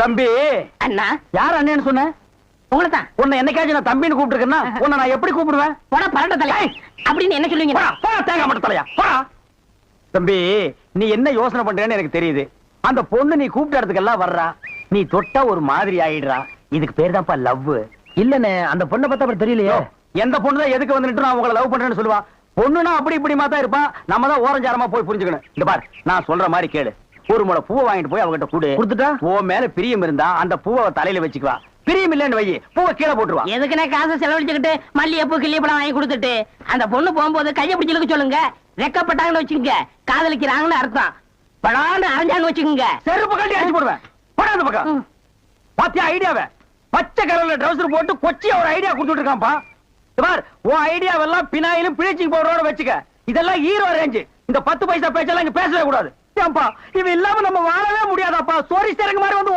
தம்பி. அண்ணா. யார் அண்ணன்னு சொன்ன? உங்களை தான் உன்னை என்னைக்காச்சும் நான் தம்பின்னு கூப்பிட்டுருக்கேன்னா உன்னை நான் எப்படி கூப்பிடுவேன்? போட பரட்ட தலை அப்படின்னு என்ன சொல்லுவீங்க? தேங்காய் மட்டும் தலையா? போடா. தம்பி நீ என்ன யோசனை பண்றேன்னு எனக்கு தெரியுது. அந்த பொண்ணு நீ கூப்பிட்ட இடத்துக்கெல்லாம் வர்றா. நீ தொட்டா ஒரு மாதிரி ஆயிடுறா. இதுக்கு பேர் தான்ப்பா லவ். இல்லண்ணே அந்த பொண்ணை பார்த்தா அப்புறம் தெரியலையே. எந்த பொண்ணு தான் எதுக்கு வந்துட்டு நான் உங்களை லவ் பண்றேன்னு சொல்லுவா? பொண்ணுனா அப்படி இப்படி தான் இருப்பான் நம்ம தான் ஓரஞ்சாரமா போய் புரிஞ்சுக்கணும். இந்த பார் நான் சொல்ற மாதிரி கேளு. ஒரு முளை பூவை வாங்கிட்டு போய் அவகிட்ட கொடு. கொடுத்துட்டா? உன் மேல பிரியம் இருந்தா அந்த பூவை தலையில வச்சுக்குவா. பிரியம் இல்லைன்னு வை பூவை கீழே போட்டுருவா. எதுக்குண்ணே காசை செலவழிச்சுக்கிட்டு மல்லிகைப்பூ கிள்ளிப்பழம் வாங்கி கொடுத்துட்டு? அந்த பொண்ணு போகும்போது கையை பிடிச்சிருக்க சொல்லுங்க. ரெக்கப்பட்டாங்கன்னு வச்சுக்கோங்க. காதலிக்கிறாங்கன்னு அர்த்தம். படான்னு அரைஞ்சான்னு வச்சுக்கோங்க. செருப்பு கட்டி அடிச்சு போடுவேன். போடா அந்த பக்கம். பாத்தியா ஐடியாவை? பச்சை கலர்ல ட்ரவுசர் போட்டு கொச்சியா ஒரு ஐடியா கொடுத்துட்டு இருக்கான்ப்பா பார் உன் ஐடியாவெல்லாம் பினாயிலும் பிளீச்சிங் பவுடரோட வச்சுக்க. இதெல்லாம் ஹீரோ ரேஞ்சு இந்த பத்து பைசா பேச்செல்லாம் இங்க பேசவே கூடாது. ஏன்பா? இவன் இல்லாம நம்ம வாழவே முடியாதாப்பா? சோரி சேரங்க மாதிரி வந்து